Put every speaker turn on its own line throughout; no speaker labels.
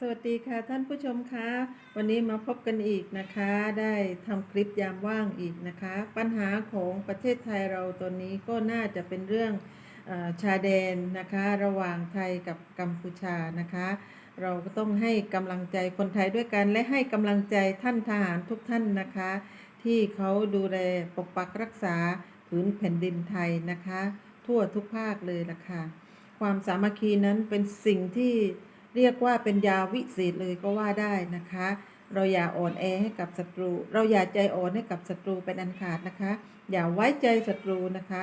สวัสดีค่ะท่านผู้ชมคะ วันนี้มาพบกันอีกนะคะ ได้ทำคลิปยามว่างอีกนะคะ ปัญหาของประเทศไทยเราตอนนี้ก็น่าจะเป็นเรื่องอชาแดนนะคะ ระหว่างไทยกับกัมพูชานะคะ เราก็ต้องให้กำลังใจคนไทยด้วยกัน และให้กำลังใจท่านทหารทุกท่านนะคะ ที่เขาดูแลปกปักรักษาผืนแผ่นดินไทยนะคะ ทั่วทุกภาคเลยล่ะค่ะความสามัคคีนั้นเป็นสิ่งที่ เรียกว่าเป็นยาวิเศษเลยก็ว่าได้นะคะ เราอย่าอ่อนแอให้กับศัตรู เราอย่าใจอ่อนให้กับศัตรูเป็นอันขาดนะคะ อย่าไว้ใจศัตรูนะคะ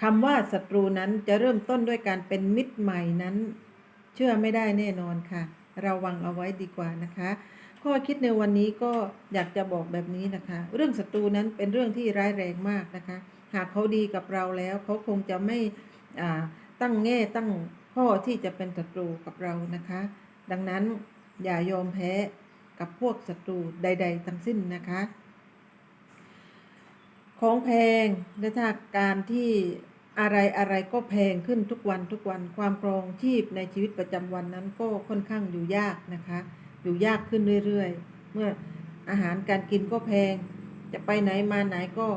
คำว่าศัตรูนั้นจะเริ่มต้นด้วยการเป็นมิตรใหม่นั้น เชื่อไม่ได้แน่นอนค่ะ ระวังเอาไว้ดีกว่านะคะ ข้อคิดในวันนี้ก็อยากจะบอกแบบนี้นะคะ เรื่องศัตรูนั้นเป็นเรื่องที่ร้ายแรงมากนะคะ หากเขาดีกับเราแล้วเขาคงจะไม่อ่าตั้งแง่ตั้ง ข้อที่จะเป็นศัตรูกับเรานะคะ ดังนั้นอย่ายอมแพ้กับพวกศัตรูใด ๆ ทั้งสิ้นนะคะ ของแพงและถ้าการที่อะไรอะไรก็แพงขึ้นทุกวันทุกวันความครองชีพในชีวิตประจำวันนั้นก็ค่อนข้างอยู่ยากนะคะ อยู่ยากขึ้นเรื่อยๆ เมื่ออาหารการกินก็แพง จะไปไหนมาไหนก็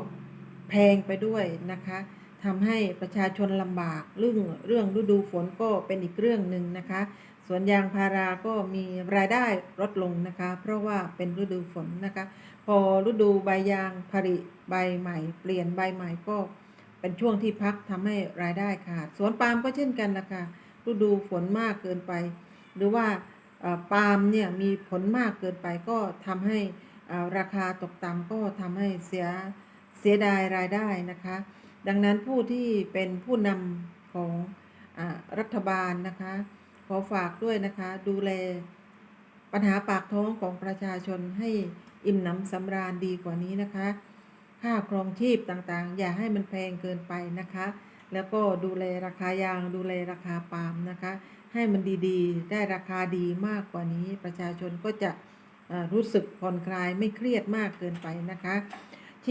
แพงไปด้วยนะคะ ทำให้ประชาชนลำบากเรื่องเรื่องฤดูฝนก็เป็นอีกเรื่องหนึ่งนะคะ สวนยางพาราก็มีรายได้ลดลงนะคะ เพราะว่าเป็นฤดูฝนนะคะ พอฤดูใบยางผลิใบใหม่ เปลี่ยนใบใหม่ก็เป็นช่วงที่พักทำให้รายได้ขาด สวนปาล์มก็เช่นกันนะคะฤดูฝนมากเกินไป หรือว่าปาล์มเนี่ยมีผลมากเกินไปก็ทำให้ราคาตกต่ำก็ทำให้เสียเสียดายรายได้นะคะ ดังนั้นผู้ที่เป็นผู้นำของอรัฐบาลนะคะ ขอฝากด้วยนะคะ ดูแลปัญหาปากท้องของประชาชนให้อิ่มหนำสำราญดีกว่านี้นะคะ ค่าครองชีพต่างๆ อย่าให้มันแพงเกินไปนะคะ แล้วก็ดูแลราคายางดูแลราคาปาล์มนะคะ ให้มันดีๆ ได้ราคาดีมากกว่านี้ ประชาชนก็จะรู้สึกผ่อนคลายไม่เครียดมากเกินไปนะคะ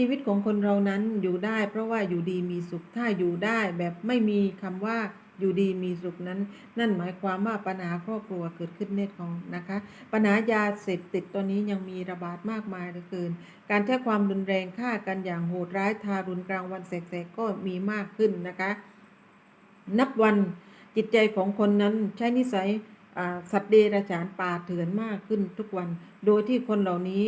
ชีวิตของคนเรานั้นอยู่ได้ เพราะว่าอยู่ดีมีสุขถ้าอยู่ได้แบบไม่มีคำว่าอยู่ดีมีสุขนั้น นั่นหมายความว่าปัญหาครอบครัวเกิดขึ้นแน่นอนนะคะ ปัญหายาเสพติดตอนนี้ยังมีระบาดมากมายเหลือเกิน การใช้ความรุนแรงฆ่ากันอย่างโหดร้ายทารุณกลางวันแสกๆก็มีมากขึ้นนะคะ นับวันจิตใจของคนนั้นใช้นิสัยสัตว์เดรัจฉานป่าเถื่อนมากขึ้นทุกวัน โดยที่คนเหล่านี้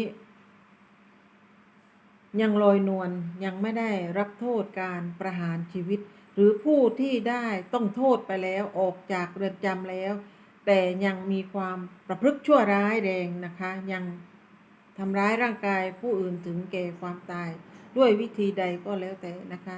ยังลอยนวลยังไม่ได้รับโทษการประหารชีวิต หรือผู้ที่ได้ต้องโทษไปแล้วออกจากเรือนจำแล้ว แต่ยังมีความประพฤติชั่วร้ายแรงนะคะ ยังทำร้ายร่างกายผู้อื่นถึงแก่ความตาย ด้วยวิธีใดก็แล้วแต่นะคะ